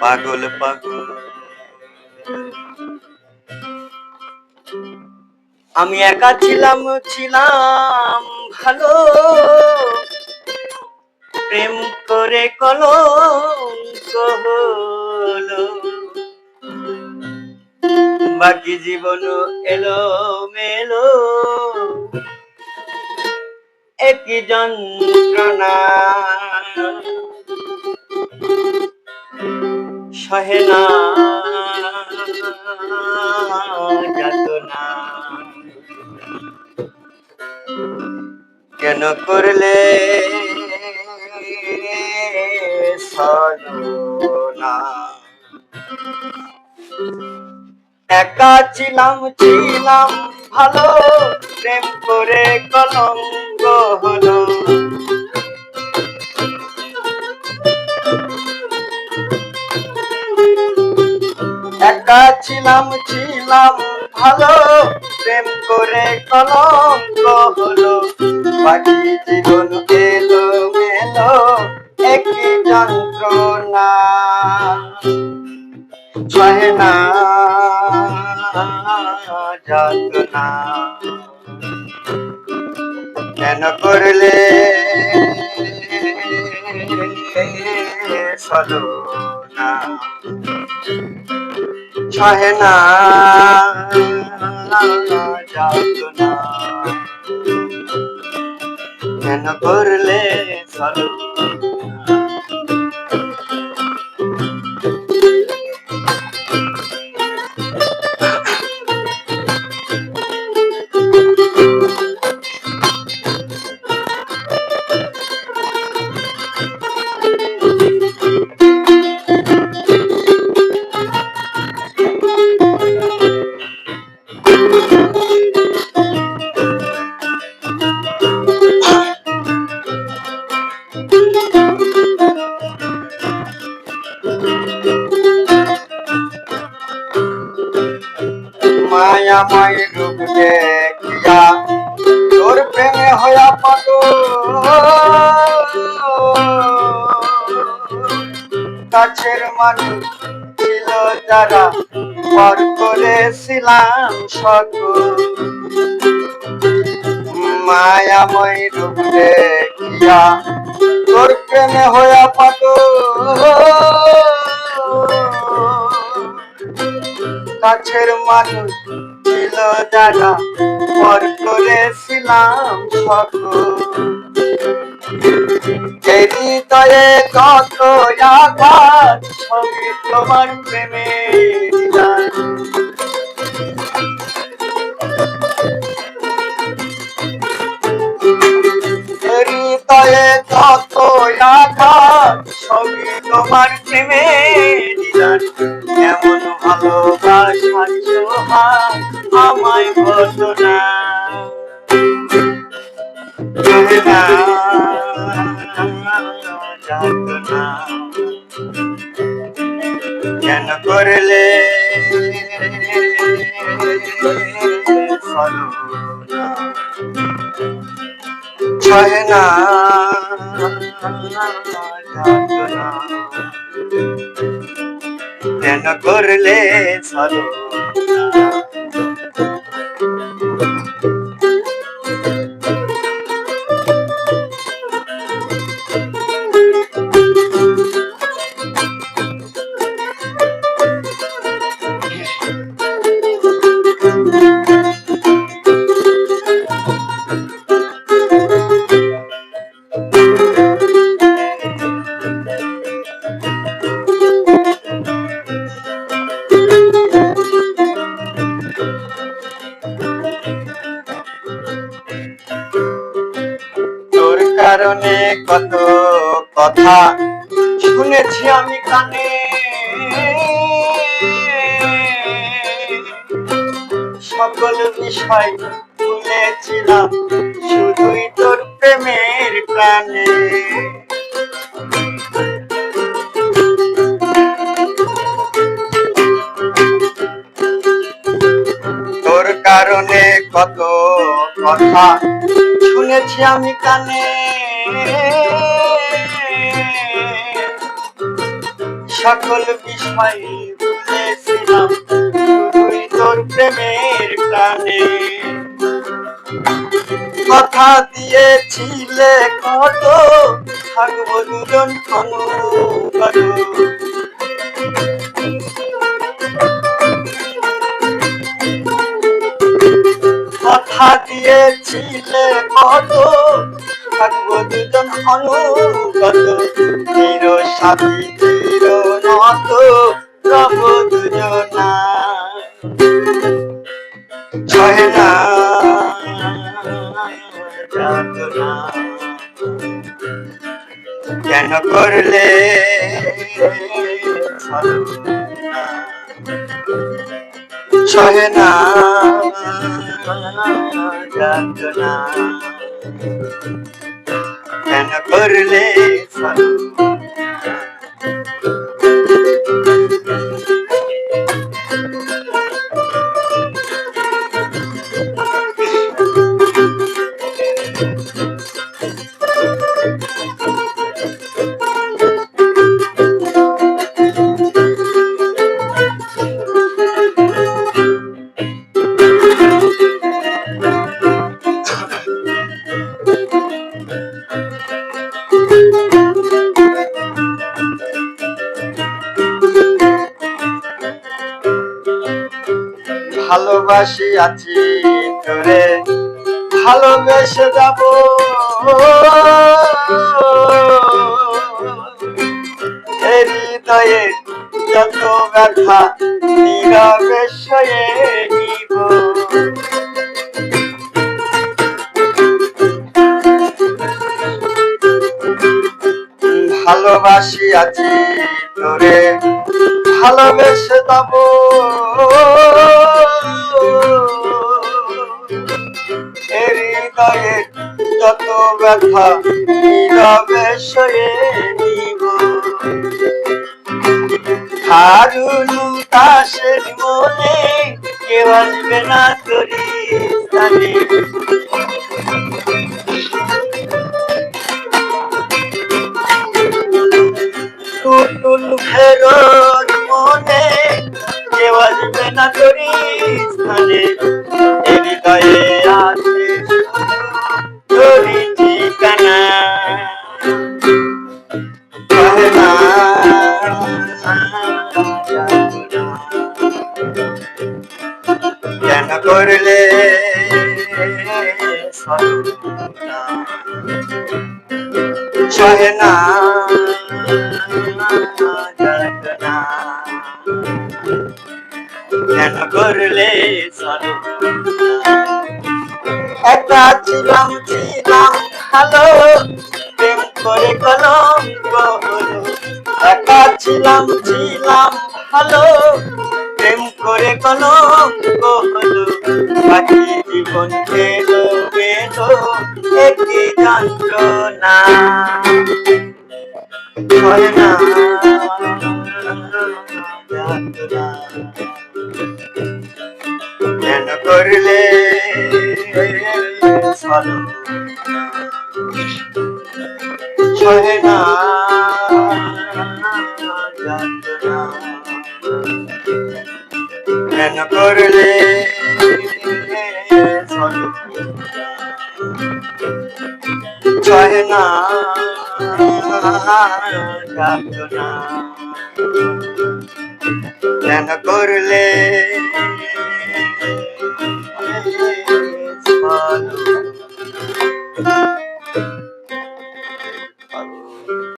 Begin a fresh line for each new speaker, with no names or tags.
পাগল পাগল। আমি একা ছিলাম ছিলাম ভালো। প্রেম করে কলঙ্ক হলো। বাকি জীবন এলো মেলো একই যন্ত্রণা। সহে না। যাতনা কেন করলে একা ছিলাম ছিলাম ভালো প্রেম করে কলঙ্ক হলো। একা ছিলাম ভালো। প্রেম করে কলঙ্ক হলো। বাকি জীবন এলো মেলো একই যন্ত্রণা। সহে না যন্ত্রণা কেন করলে? সদনা সহে না। কেন করলে সদনা মায়াময় রূপ দেখিয়া তোর প্রেমে হয়া পাগল কাছের মানুষ ছিল যারা পর করেছিলাম সকল। মায়াময় রূপ দেখিয়া তোর প্রেমে হয়া পাগল কাছের মানুষ ছিল যারা পর করেছিলাম সকল হৃদয়ে কত আঘাত ছবি তোমার প্রেমে হৃদয়ে কত আঘাত ছবি তোমার প্রেমে দিদার এমন ভালোবাসার সোহাগ আমায় বলো না। কেন করলে? ছয় না। কেন করলে ছলনা? কারণে কত কথা শুনেছি আমি কানে। সকল বিষয় ভুলেছিলাম, শুধুই তোর প্রেমের প্রাণে। তোর কারণে কত কথা শুনেছি আমি কানে। সকল বিষয় ভুলেছিলাম শুধুই তোর প্রেমের টানে কথা দিয়েছিলে কত থাকব দুজন অনুগত কথা দিয়েছিলে কত থাকব দুজন অনুগত। চির সাথী, চির নত রব দুজনা ছয় না কেন করলে ছলনা? না যাতনা কেন করলে ছলনা? ভালোবাসি আছি তোরে ভালোবেসে যাব হৃদয়ে যত ব্যথা নীরবে নিব ভালোবাসি আছি তোরে ভালোবেসে যাব হৃদয়ে যত ব্যথা নীরবে সয়ে নিব। হারুন তাসের মনে কেউ আসবে না তোরি স্থানে। টুটুল ফেরত মনে কেউ আসবে না তোরি স্থানে। হৃদয়ে করলে? সহে না করলে সর্বনা? একা ছিলাম ছিলাম, ভালো, প্রেম করে কলঙ্ক হলো একা ছিলাম ছিলাম, ভালো, প্রেম করে কলঙ্ক হলো বাকি জীবন গেল গেল একই যন্ত্রণা হয় না। কেন করলে কেন করলে না। কেন করলে ভালো